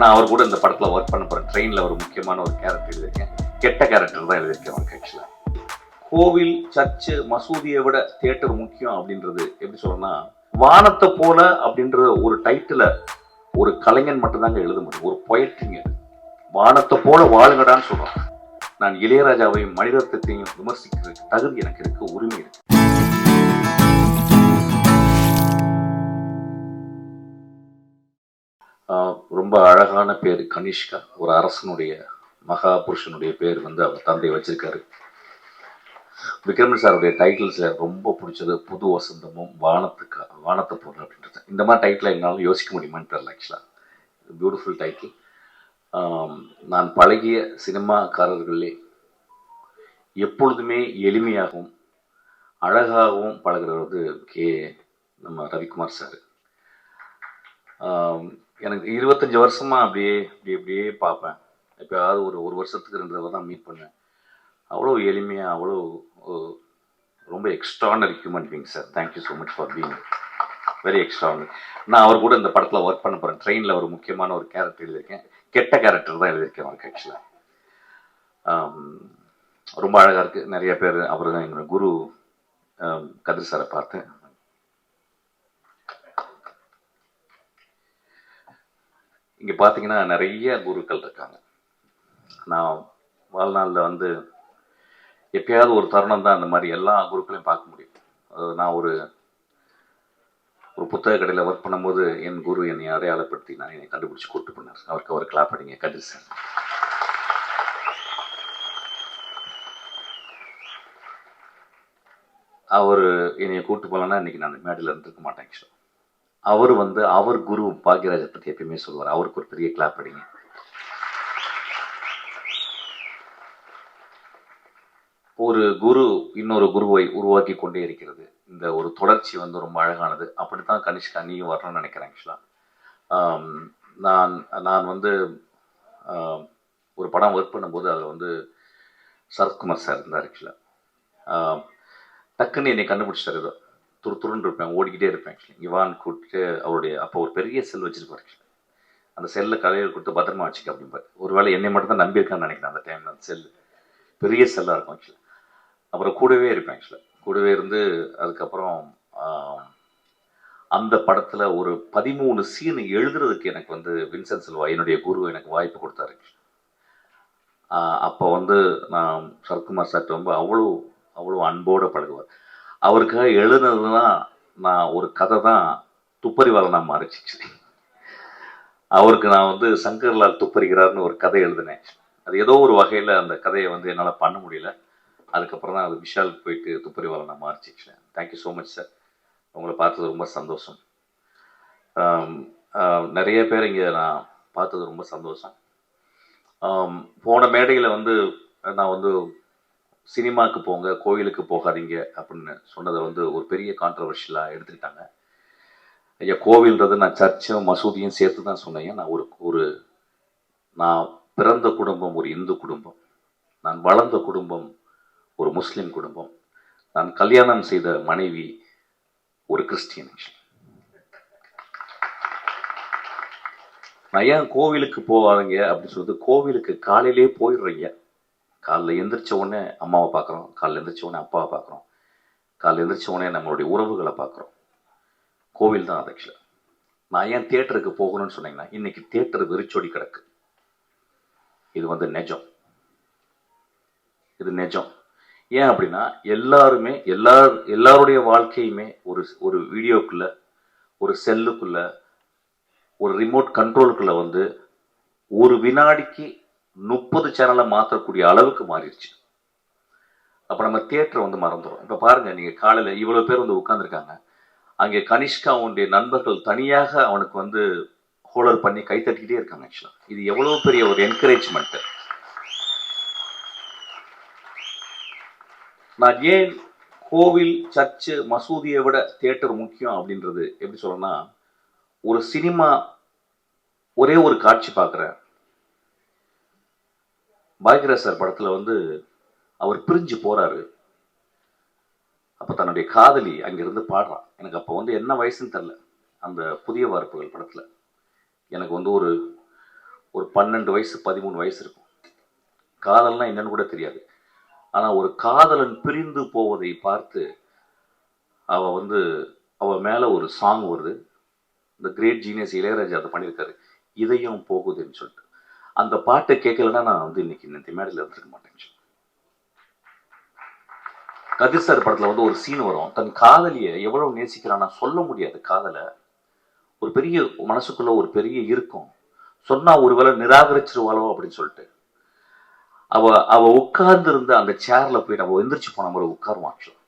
நான் அவர் கூட இந்த படத்தில் ஒர்க் பண்ண போகிறேன் ட்ரெயினில் ஒரு முக்கியமான ஒரு கேரக்டர் எழுதியிருக்கேன். கெட்ட கேரக்டர் தான் எழுதியிருக்கேன் அவருக்கு ஆக்சுவலாக கோவில் சர்ச்சு மசூதியை விட தியேட்டர் முக்கியம் அப்படின்றது எப்படி சொல்லணும்னா வானத்தை போல அப்படின்ற ஒரு டைட்டில ஒரு கலைஞன் மட்டும்தாங்க எழுத முடியும். ஒரு பொயட்ரிங்க வானத்தை போல வாழுங்கடான்னு சொல்றான் நான் இளையராஜாவையும் மணிரத்னத்தையும் விமர்சிக்கிறதுக்கு தகுதி எனக்கு இருக்க உரிமை இருக்கு. ரொம்ப அழகான பேர் கனிஷ்கா. ஒரு அரசனுடைய மகா புருஷனுடைய பேர் வந்து அவர் தந்தை வச்சிருக்காரு. விக்ரமன் சாருடைய டைட்டில்ஸில் ரொம்ப பிடிச்சது புது வசந்தமும் வானத்துக்கு வானத்தை போடுற அப்படின்றது. இந்த மாதிரி டைட்டில் என்னாலும் யோசிக்க முடியுமான்னு தெரியல ஆக்சுவலாக பியூட்டிஃபுல் டைட்டில் நான் பழகிய சினிமாக்காரர்களே எப்பொழுதுமே எளிமையாகவும் அழகாகவும் பழகுறது கே நம்ம ரவிக்குமார் சார். எனக்கு இருபத்தஞ்சி வருஷமா அப்படியே அப்படியே அப்படியே பார்ப்பேன். எப்பயாவது ஒரு ஒரு வருஷத்துக்கு ரெண்டு தடவை தான் மீட் பண்ணேன் அவ்வளோ எளிமையாக அவ்வளோ ரொம்ப extraordinary human being sir thank you so much for being very extraordinary நான் அவர் கூட இந்த படத்தில் ஒர்க் பண்ண போகிறேன் ட்ரெயினில் ஒரு முக்கியமான ஒரு கேரக்டர் எழுதியிருக்கேன். கெட்ட கேரக்டர் தான் எழுதியிருக்கேன் அவருக்கு ஆக்சுவலாக ரொம்ப அழகாக இருக்குது நிறைய பேர் அவர் தான் எங்களோட குரு கதிர் சாரை பார்த்தேன் இங்கே பார்த்தீங்கன்னா நிறைய குருக்கள் இருக்காங்க. நான் வாழ்நாளில் வந்து எப்பயாவது ஒரு தருணம் தான் அந்த மாதிரி எல்லா குருக்களையும் பார்க்க முடியும். நான் ஒரு ஒரு புத்தக கடையில் ஒர்க் பண்ணும்போது என் குரு என்னை அடையாளப்படுத்தி நான் என்னை கண்டுபிடிச்சி கூட்டு பண்ணார் அவருக்கு அவர் கிளாப் அடிங்க கதிர் சார். அவர் என்னை கூட்டு போகலன்னா இன்னைக்கு நான் மேடையில் இருந்திருக்க மாட்டேன் ஆக்சுவலாக அவர் வந்து அவர் குரு பாக்யராஜை பற்றி எப்பயுமே சொல்லுவார் அவருக்கு ஒரு பெரிய கிளாப் அடிங்க. ஒரு குரு இன்னொரு குருவை உருவாக்கி கொண்டே இருக்கிறது. இந்த ஒரு தொடர்ச்சி வந்து ரொம்ப அழகானது. அப்படித்தான் கனிஷ்கா நீயும் வரணும்னு நினைக்கிறேன் ஆக்சுவலாக நான் நான் வந்து ஒரு படம் ஒர்க் பண்ணும்போது அதில் வந்து சரத்குமார் சார் இருந்தார் ஆக்சுவலாக டக்குன்னு என்னை கண்டுபிடிச்சார் ஏதோ. துரு துருன்னு இருப்பேன் ஓடிக்கிட்டே இருப்பேன் ஆக்சுவலி இவான் கூப்பிட்டு அவருடைய அப்போ ஒரு பெரிய செல் வச்சிருப்பார் ஆக்சுவலி அந்த செல்லில் கலையில் கொடுத்து பத்திரமா வச்சுக்க அப்படிம்பார். ஒருவேளை என்னை மட்டும் தான் நம்பியிருக்கான்னு நினைக்கிறேன் அந்த டைமில் அந்த செல். பெரிய செல்லாக இருக்கும் ஆக்சுவலி அப்புறம் கூடவே இருப்பேன் ஆக்சுவலாக கூடவே இருந்து அதுக்கப்புறம் அந்த படத்தில் ஒரு பதிமூணு சீன் எழுதுறதுக்கு எனக்கு வந்து வின்சென்ட் செல்வா என்னுடைய குரு எனக்கு வாய்ப்பு கொடுத்தாரு ஆஹ் அப்போ வந்து நான் சரத்குமார் சார் ரொம்ப அவ்வளோ அவ்வளோ அன்போடு பழகுவார். அவருக்காக எழுதுனது தான் நான் ஒரு கதை தான் துப்பறிவாளனாக மாறிச்சிச்சு. அவருக்கு நான் வந்து சங்கர்லால் துப்பறிகிறார்னு ஒரு கதை எழுதினேன். அது ஏதோ ஒரு வகையில் அந்த கதையை வந்து என்னால் பண்ண முடியல. அதுக்கப்புறம் தான் அது விஷால் போயிட்டு துப்பறிவாளனாக மாறிச்சிச்சு. Thank you so much sir உங்களை பார்த்தது ரொம்ப சந்தோஷம். நிறைய பேர் இங்கே நான் பார்த்தது ரொம்ப சந்தோஷம். போன மேடையில் வந்து நான் வந்து சினிமாவுக்கு போங்க கோயிலுக்கு போகாதீங்க அப்படின்னு சொன்னதை வந்து ஒரு பெரிய கான்ட்ரவர்ஷியலாக எடுத்துக்கிட்டாங்க. ஐயா கோவில்ன்றது நான் சர்ச்சும் மசூதியும் சேர்த்து தான் சொன்னேன். நான் ஒரு ஒரு நான் பிறந்த குடும்பம் ஒரு இந்து குடும்பம். நான் வளர்ந்த குடும்பம் ஒரு முஸ்லீம் குடும்பம். நான் கல்யாணம் செய்த மனைவி ஒரு கிறிஸ்டியன். நான் ஏன் கோவிலுக்கு போவாதீங்க அப்படின்னு சொல்லிட்டு கோவிலுக்கு காலையிலே போயிடுறீங்க. காலைல எந்திரிச்ச உடனே அம்மாவை பார்க்குறோம் காலைல எந்திரிச்ச உடனே அப்பாவை பார்க்குறோம். காலைல எந்திரிச்ச உடனே நம்மளுடைய உறவுகளை பார்க்குறோம். கோவில் தான் அது ஆக்சுவலாக நான் ஏன் தேட்டருக்கு போகணும்னு சொன்னீங்கன்னா இன்னைக்கு தேட்டர் வெறிச்சொடி கிடக்கு. இது வந்து நெஜம். இது நெஜம். ஏன் அப்படின்னா எல்லாருமே எல்லா எல்லாருடைய வாழ்க்கையுமே ஒரு ஒரு வீடியோக்குள்ள ஒரு செல்லுக்குள்ள ஒரு ரிமோட் கண்ட்ரோலுக்குள்ள வந்து ஒரு வினாடிக்கு முப்பது சேனலை மாற்றக்கூடிய அளவுக்கு மாறிடுச்சு. அப்போ நம்ம தியேட்டரை வந்து மறந்துடும் இப்போ பாருங்க நீங்கள் காலையில் இவ்வளோ பேர் வந்து உட்காந்துருக்காங்க அங்கே கனிஷ்கா அவனுடைய நண்பர்கள் தனியாக அவனுக்கு வந்து ஹோலர் பண்ணி கைத்தட்டிக்கிட்டே இருக்காங்க ஆக்சுவலாக இது எவ்வளோ பெரிய ஒரு என்கரேஜ்மெண்ட்டு நான் ஏன் கோவில் சர்ச்சு மசூதியை விட தியேட்டர் முக்கியம் அப்படின்றது எப்படி சொல்லணும்னா ஒரு சினிமா ஒரே ஒரு காட்சி பார்க்குறேன். பாக்யராஜ் சார் படத்தில் வந்து அவர் பிரிஞ்சு போகிறாரு அப்போ தன்னுடைய காதலி அங்கேருந்து பாடுறான் எனக்கு அப்போ வந்து என்ன வயசுன்னு தெரில அந்த புதிய வார்ப்புகள் படத்தில். எனக்கு வந்து ஒரு ஒரு பன்னெண்டு வயசு பதிமூணு வயசு இருக்கும். காதல்னா என்னன்னு கூட தெரியாது. ஆனால் ஒரு காதலன் பிரிந்து போவதை பார்த்து அவ வந்து அவ மேலே ஒரு சாங் வருது. இந்த கிரேட் ஜீனியஸ் இளையராஜா அதை பண்ணியிருக்காரு. இதயம் போகுதுன்னு சொல்லிட்டு. அந்த பாட்டை கேட்கலன்னா நான் வந்து இன்னைக்கு இந்த மேடையில் இருந்திருக்க மாட்டேன். கதிர் சார் படத்துல வந்து ஒரு சீன் வரும். தன் காதலியை எவ்வளவு நேசிக்கிறான்னா சொல்ல முடியாது. காதலை ஒரு பெரிய மனசுக்குள்ள ஒரு பெரிய இருக்கும். சொன்னா ஒருவேளை நிராகரிச்சிருவாளோ அப்படின்னு சொல்லிட்டு. அவ அவ உட்கார்ந்து இருந்த அந்த சேர்ல போய் நம்ம எந்திரிச்சு போன மாதிரி உட்காருவான் actually.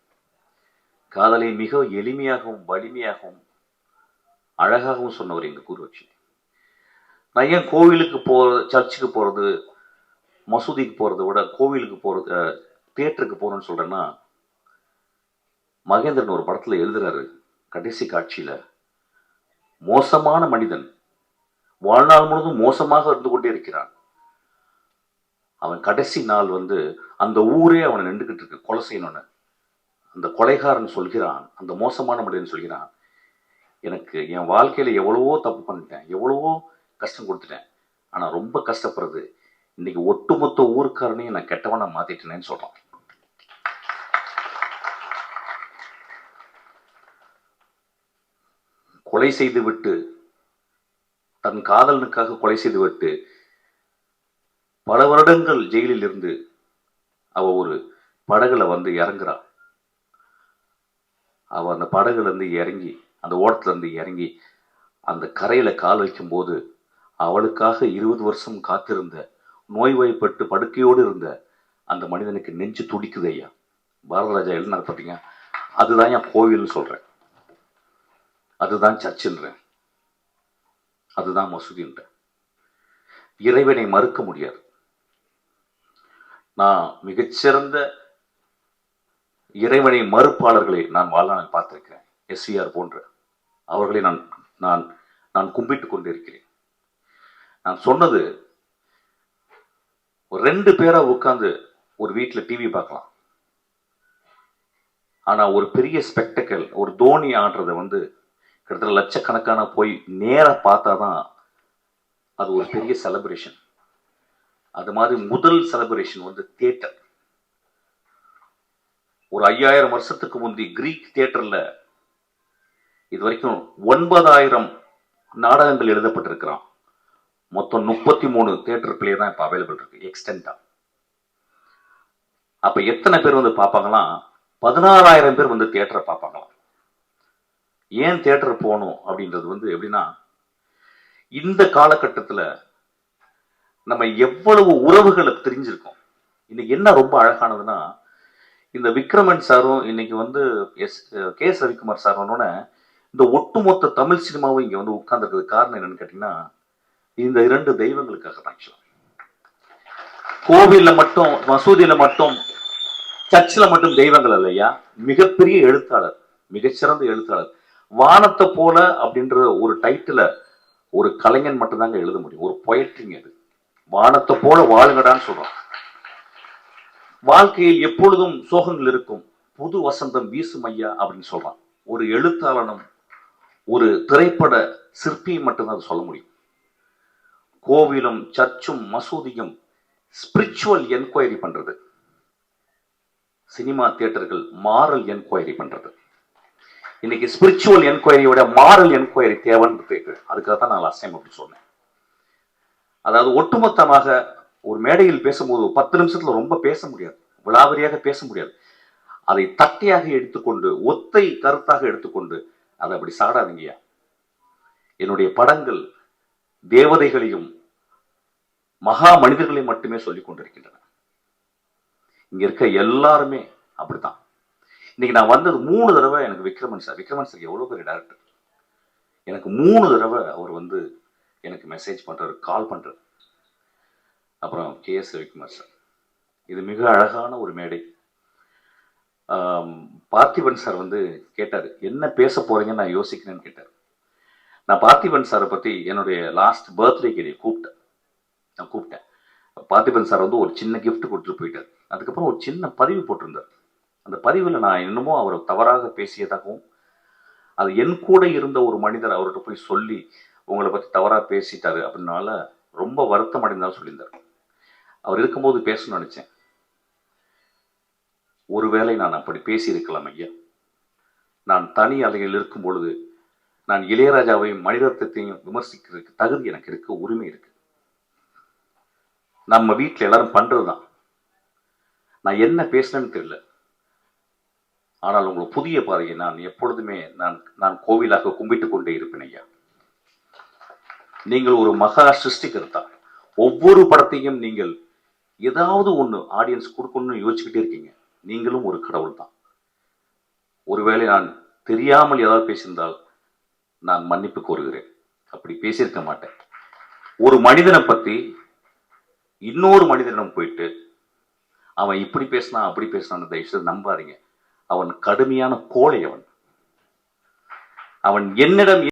காதலை மிக எளிமையாகவும் வலிமையாகவும் அழகாகவும் சொன்னவர் எங்க குருவட்சி நான் ஏன் கோவிலுக்கு போகிறது சர்ச்சுக்கு போகிறது மசூதிக்கு போகிறத விட கோவிலுக்கு போகிறது தியேட்டருக்கு போகிறேன்னு சொல்கிறேன்னா மகேந்திரன் ஒரு படத்தில் எழுதுறாரு கடைசி காட்சியில். மோசமான மனிதன். வாழ்நாள் முழுவதும் மோசமாக இருந்து கொண்டே இருக்கிறான். அவன் கடைசி நாள் வந்து அந்த ஊரே அவனை நின்றுகிட்டு இருக்கு கொலை செய்யணும்னு. அந்த கொலைகாரன் சொல்கிறான் அந்த மோசமான மனிதன் சொல்கிறான் எனக்கு என் வாழ்க்கையில் எவ்வளவோ தப்பு பண்ணிட்டேன் எவ்வளவோ கஷ்டம் கொடுத்துட்டேன். ஆனா ரொம்ப கஷ்டப்படுறது. இன்னைக்கு ஒட்டுமொத்த ஊருக்காரனையும் நான் கெட்டவனா மாத்திட்டேனேன்னு சொல்றான். கொலை செய்து விட்டு தன் காதலனுக்காக கொலை செய்து விட்டு பல வருடங்கள் ஜெயிலில் இருந்து அவ ஒரு படகுல வந்து இறங்குறா. அவ அந்த படகுல இருந்து இறங்கி அந்த ஓடத்துல இருந்து இறங்கி அந்த கரையில கால் வைக்கும்போது அவளுக்காக இருபது வருஷம் காத்திருந்த நோய்வாய்ப்பட்டு படுக்கையோடு இருந்த அந்த மனிதனுக்கு நெஞ்சு துடிக்குது ஐயா. பாரதராஜா எழுதினார் பார்த்தீங்க அதுதான் என் கோவில்னு சொல்றேன். அதுதான் சர்ச்சின்றேன். அதுதான் மசூதின்றேன். இறைவனை மறுக்க முடியாது. நான் மிகச்சிறந்த இறைவனை மறுப்பாளர்களை நான் வாழ்நாளில் பார்த்திருக்கிறேன். எஸ்விஆர் போன்ற அவர்களை நான் நான் நான் கும்பிட்டு கொண்டிருக்கிறேன். நான் சொன்னது ஒரு ரெண்டு பேரா உட்கார்ந்து ஒரு வீட்டில் டிவி பார்க்கலாம். ஆனா ஒரு பெரிய ஸ்பெக்டக்கல் ஒரு தோனி ஆடுறத வந்து கிட்டத்தட்ட லட்சக்கணக்கான போய் நேரா பார்த்தாதான் அது ஒரு பெரிய செலப்ரேஷன் அது மாதிரி முதல் செலப்ரேஷன் வந்து தியேட்டர் ஒரு ஐயாயிரம் வருஷத்துக்கு முந்தி கிரீக் தியேட்டர்ல இது வரைக்கும் ஒன்பதாயிரம் நாடகங்கள் எழுதப்பட்டிருக்கிறான். மொத்தம் முப்பத்தி மூணு தேட்டருக்குள்ளேயே பிளே தான் இப்போ அவைலபிள் இருக்கு எக்ஸ்டெண்டா அப்ப எத்தனை பேர் வந்து பார்ப்பாங்களாம் பதினாறாயிரம் பேர் வந்து தேட்டரை பார்ப்பாங்களாம். ஏன் தேட்டர் போகணும் அப்படின்றது வந்து எப்படின்னா இந்த காலகட்டத்துல நம்ம எவ்வளவு உறவுகளை தெரிஞ்சிருக்கோம் இன்னைக்கு என்ன ரொம்ப அழகானதுன்னா இந்த விக்ரமன் சாரும் இன்னைக்கு வந்து S K S Ravikumar sir வந்தோடனே இந்த ஒட்டுமொத்த தமிழ் சினிமாவும் இங்க வந்து உட்கார்ந்துருக்கிறது காரணம் என்னன்னு கேட்டிங்கன்னா இந்த இரண்டு தெய்வங்களுக்காக தான் கோவில கோவில்ல மட்டும் மசூதியில மட்டும் சர்ச்சில் மட்டும் தெய்வங்கள் இல்லையா? மிகப்பெரிய எழுத்தாளர் மிகச்சிறந்த எழுத்தாளர். வானத்தை போல அப்படின்ற ஒரு டைட்டில ஒரு கலைஞன் மட்டும்தாங்க எழுத முடியும். ஒரு பொயட்ரிங் அது. வானத்தை போல வாழுங்கடான்னு சொல்றான் வாழ்க்கையில் எப்பொழுதும் சோகங்கள் இருக்கும். புது வசந்தம் வீசும் ஐயா அப்படின்னு சொல்றான். ஒரு எழுத்தாளனும் ஒரு திரைப்பட சிற்பியும் மட்டும்தான் அதை சொல்ல முடியும். கோவிலும் சர்ச்சும் மசூதியும் ஸ்பிரிச்சுவல் என்கொயரி பண்றது. சினிமா தியேட்டர்கள் மாரல் என்கொயரி பண்றது. இன்னைக்கு ஸ்பிரிச்சுவல் என்கொயரியோட மாரல் என்கொயரி தேவைன்னு கேட்கு அதுக்காக தான் நான் லாஸ்ட் டைம் அப்படி சொன்னேன். அதாவது ஒட்டுமொத்தமாக ஒரு மேடையில் பேசும்போது ஒரு பத்து நிமிஷத்துல ரொம்ப பேச முடியாது. விழாவரியாக பேச முடியாது. அதை தட்டையாக எடுத்துக்கொண்டு ஒத்தை கருத்தாக எடுத்துக்கொண்டு அதை அப்படி சாடாதீங்கயா என்னுடைய படங்கள் தேவதைகளையும் மகா மனிதர்களையும் மட்டுமே சொல்லிக் கொண்டிருக்கின்றன. இங்க இருக்க எல்லாருமே அப்படித்தான். இன்னைக்கு நான் வந்தது மூணு தடவை எனக்கு விக்ரமன் சார் விக்ரமன் சார் எவ்வளவு பெரிய டேரக்டர் எனக்கு மூணு தடவை அவர் வந்து எனக்கு மெசேஜ் பண்றாரு கால் பண்றாரு. அப்புறம் கே எஸ் ரவிக்குமார் சார் இது மிக அழகான ஒரு மேடை. பார்த்திபன் சார் வந்து கேட்டார் என்ன பேச போறீங்கன்னு நான் யோசிக்கிறேன்னு கேட்டார். நான் பார்த்திபன் சாரை பற்றி என்னுடைய லாஸ்ட் பர்த்டேக்கு கூப்பிட்டேன். நான் கூப்பிட்டேன். பார்த்திபன் சார் வந்து ஒரு சின்ன கிஃப்ட் கொடுத்துட்டு போயிட்டார். அதுக்கப்புறம் ஒரு சின்ன பதிவு போட்டிருந்தார். அந்த பதிவில் நான் இன்னமும் அவரை தவறாக பேசியதாகவும் அது என் கூட இருந்த ஒரு மனிதர் அவர்கிட்ட போய் சொல்லி உங்களை பற்றி தவறாக பேசிட்டாரு அப்படின்னால ரொம்ப வருத்தம் அடைந்தாலும் சொல்லியிருந்தார். அவர் இருக்கும்போது பேசணும்னு நினச்சேன். ஒருவேளை நான் அப்படி பேசியிருக்கலாம் ஐயா. நான் தனி அலையில் இருக்கும் பொழுது நான் இளையராஜாவையும் மணிரத்னத்தையும் விமர்சிக்கிறதுக்கு தகுதி எனக்கு இருக்கு உரிமை இருக்கு. நம்ம வீட்டில் எல்லாரும் பண்றதுதான். நான் என்ன பேசுனேன்னு தெரியல. ஆனால் உங்களை புதிய பாதையை நான் எப்பொழுதுமே நான் நான் கோவிலாக கும்பிட்டு கொண்டே இருப்பேன் ஐயா. நீங்கள் ஒரு மகா சிருஷ்டிகர்த்தா. ஒவ்வொரு படத்தையும் நீங்கள் ஏதாவது ஒன்று ஆடியன்ஸ் கொடுக்கணும்னு யோசிச்சுக்கிட்டே இருக்கீங்க. நீங்களும் ஒரு கடவுள் தான் ஒருவேளை நான் தெரியாமல் ஏதாவது பேசியிருந்தால் நான் மன்னிப்பு கோருகிறேன். அப்படி பேசியிருக்க மாட்டேன். ஒரு மனிதனை பத்தி இன்னொரு மனிதனிடம் போயிட்டு அவன் இப்படி பேசினான் அப்படி பேசினான் தயவு செய்து நம்பாதீங்க. அவன் கடுமையான கோழை அவன். அவன் என்னிடம்